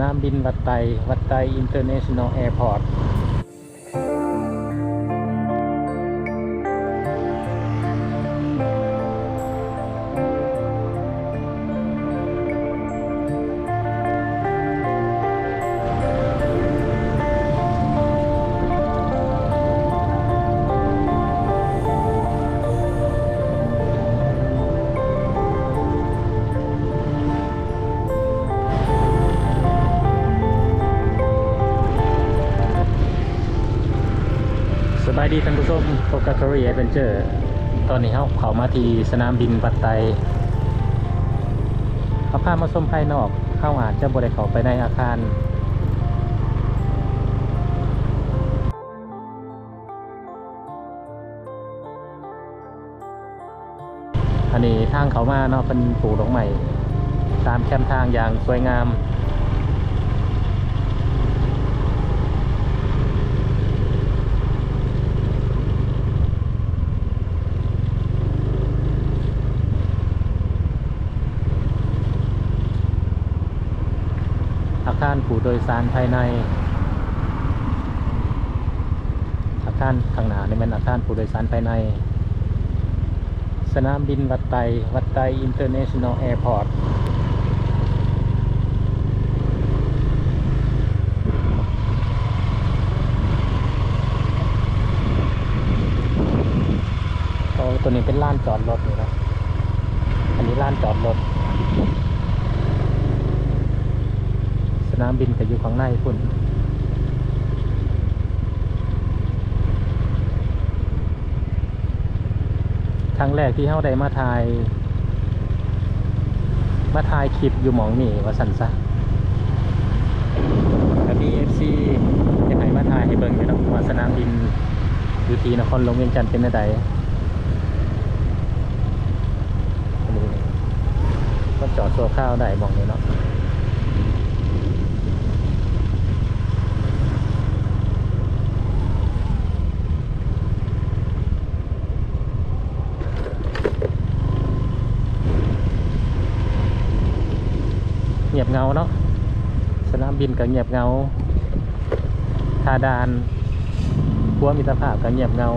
นามบินวัดไตวัดไตอินเตอร์เนชั่นแนลแอร์พอร์ต ดีท่านผู้ชมโฟกัสทอรี่แอดเวนเจอร์ตอนนี้เขาเขามาที่สนามบินปัตไตเขาพามาชมภายนอก เข้าอาจจะบริเขาไปในอาคารอันนี้ทางเขามาเนาะเป็นปลูกดอกใหม่ ตามแคมทางอย่างสวยงาม อาคารผู้โดยสารภายใน อาคารข้างหน้านี่เป็นอาคารผู้โดยสารภายใน สนามบินวัดไตวัดไตอินเตอร์เนชั่นแนลแอร์พอร์ตตัวนี้เป็นลานจอดรถอยู่นะอันนี้ลานจอดรถ ส นามบินก็อยู่ข้างในคุณครั้งแรกที่เฮาได้มาถ่าย มาถ่ายคลิปอยู่หมองนี่ว่าสันซะแต่มีเอฟซีจะให้มาถ่ายให้เบิ่งอยู่นะว่าสนามบินอยู่ที่นครหลวงเวียงจันทร์เป็นอะไรอันนี้ก็จอดโซ่ข้าวได้มองเลยเนาะ เงาเนาะสนามบินก็เงียบเงาทาดานพัวมิตรภาพก็เงียบเงา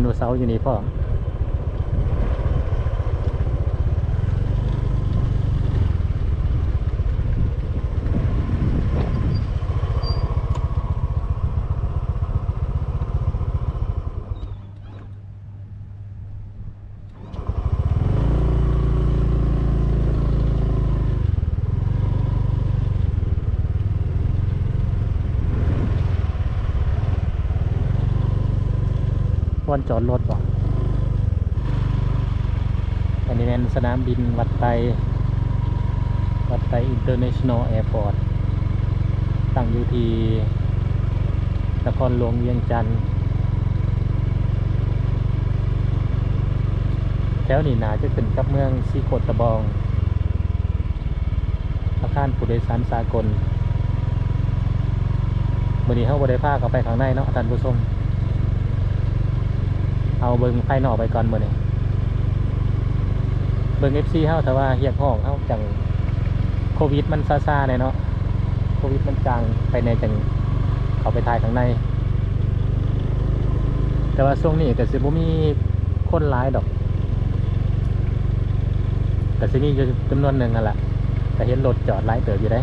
โอ้มีไดโนเสาร์อยู่นี่พ่อม วันจอดรถบ่อันนี้เป็นสนามบินวัดไตวัดไตอินเตอร์เนชั่นแนลแอร์พอร์ตตั้งอยู่ที่นครหลวงเวียงจันทร์แถวนี้นาจะขึ้นกับเมืองซีโคตตะบองอาคารผู้โดยสารสากลวันนี้เขาบริภาคเขาไปข้างในเนาะท่านผู้ชม เอาเบิ้งภายนอกไปก่อนเมื้อนี้เบิ้ง FC เฮาแต่ว่าเฮียกห้องเฮาจังโควิดมันซาซาเลยเนาะโควิดมันจางไปในจังเขาไปถ่ายข้างใน แต่ว่าช่วงนี้ก็สิบ่มีคนหลายดอกก็สิมีจำนวนหนึ่งนั่นแหละแต่เห็นรถจอดหลายเติบอยู่ได้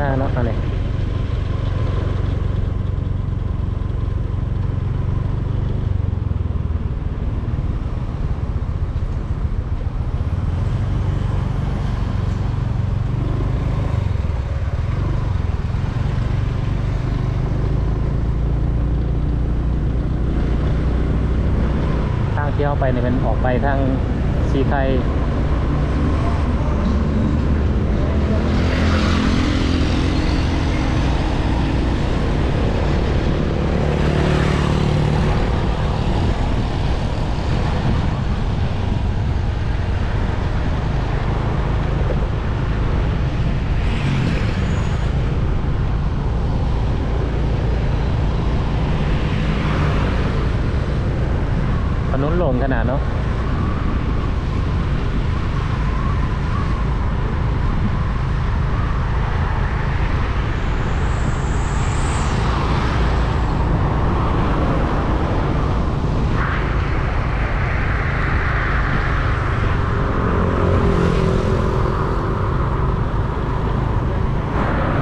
ณาเนาะอะไรทางที่เข้าไปเนี่ยมันออกไปทางสีไทย ถนนโล่งขนาดเนาะ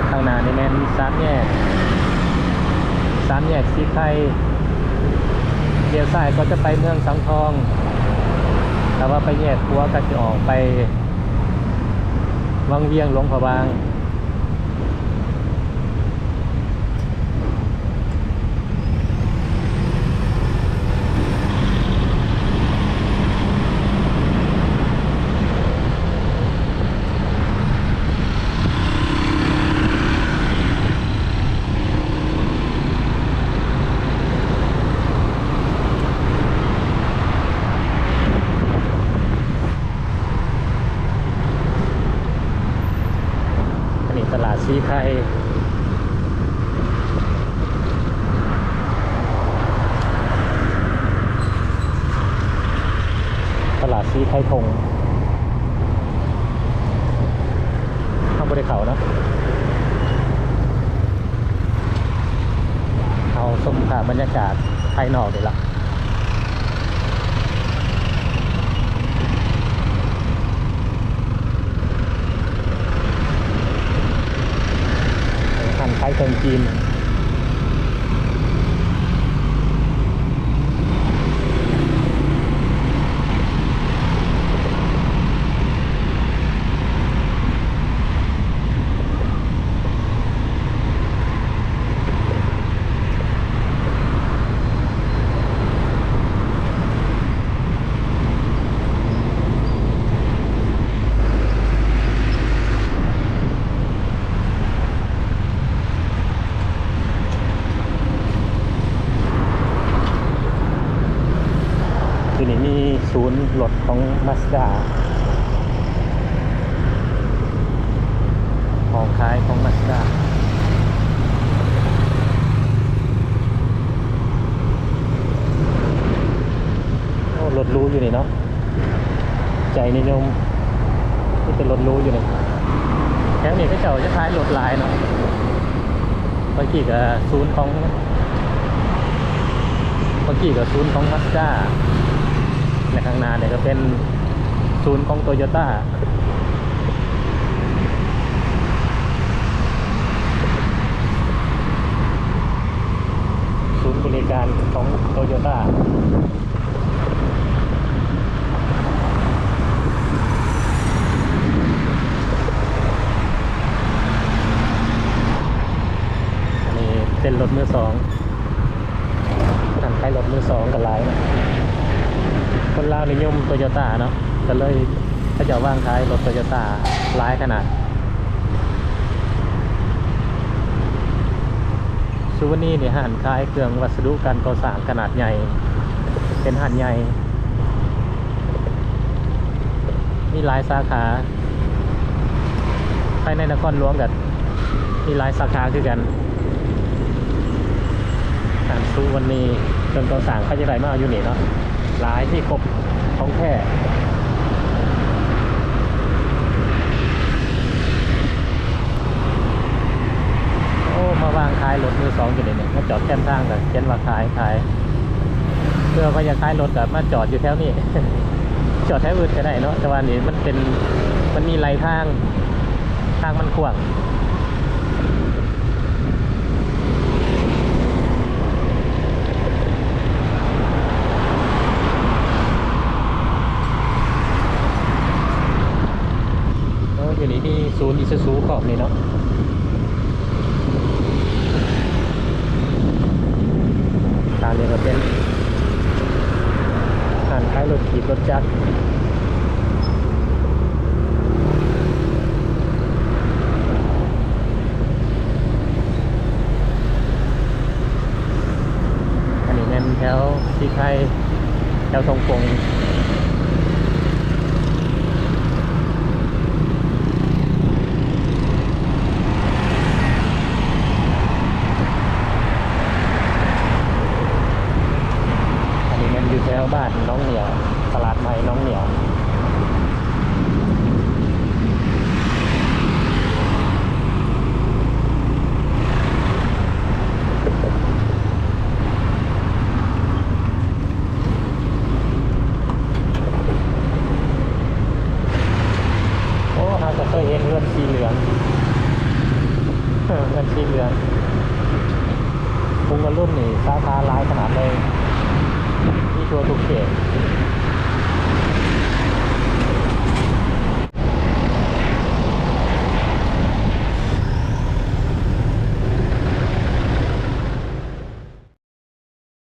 ข้างหน้านี่แม่นสามแยกสามแยกสีไข่ เลี้ยวซ้ายก็จะไปเมืองสังทอง แต่ว่าไปแยกขัวก็จะออกไป วังเวียงหลวงพะบาง ตลาดซีไข่ตลาดซีไข่ทงข้างบริเขาเนะเอาสมภาพบรรยากาศภายนอกเดี๋ยวละ หัน คล้ายเครื่นที่นี่มีศูนย์รถของมาสด้าของขายของมาสด้าโอ้รถรู้อยู่นี่เนาะ ใจนิยมที่เป็นรถรู้อยู่นี่แถวนี้ก็เจ้าจะขายรถหลายเนาะบางทีก็ศูนย์ของเมื่อกี้ก็ศูนย์ของมาสด้า ในข้างหน้าเนี่ยก็เป็นศูนย์ของโตโยต้าศูนย์บริการของโตโยต้านี่เป็นรถมือสอง ทางขายรถมือสองกันหลายนะคนลาวนิยม โตโยต้าเนาะก็เลยเขาจะว่างขายรถโตโยต้าหลายขนาดซูวานี่เนี่ยหันขายเครื่องวัสดุการก่อสร้างขนาดใหญ่ เป็นหันใหญ่ มีหลายสาขาภายในนครหลวงกับมีหลายสาขาคือกันสารซูวันนี้จนตัวสั่งเขาจะได้มาเอาอยู่นี่เนาะหลายที่ครบ ของแท้โอ้มาวางขายรถมือสองอยู่นี่เนี่ยมาจอดแค่ทางแต่เขียนว่าขายขายเพื่อว่าจะขายรถกับมาจอดอยู่แถวนี้ จอดแถวอื่นก็ได้เนาะแต่ว่านี่มันเป็นมันมีไหลทางทางมันกว้าง ศูนย์อีซูซูขอบนี่เนาะ นี้วบ้านน้องเหนียว ตลาดใหม่น้องเหนียวโอ้เราจะเคยเห็นเงินสีเหลืองเออเงินสีเหลืองกรุงอรุ่นนี่สาขาหลายขนาดเลย ที่ทัวร์ทุกเขต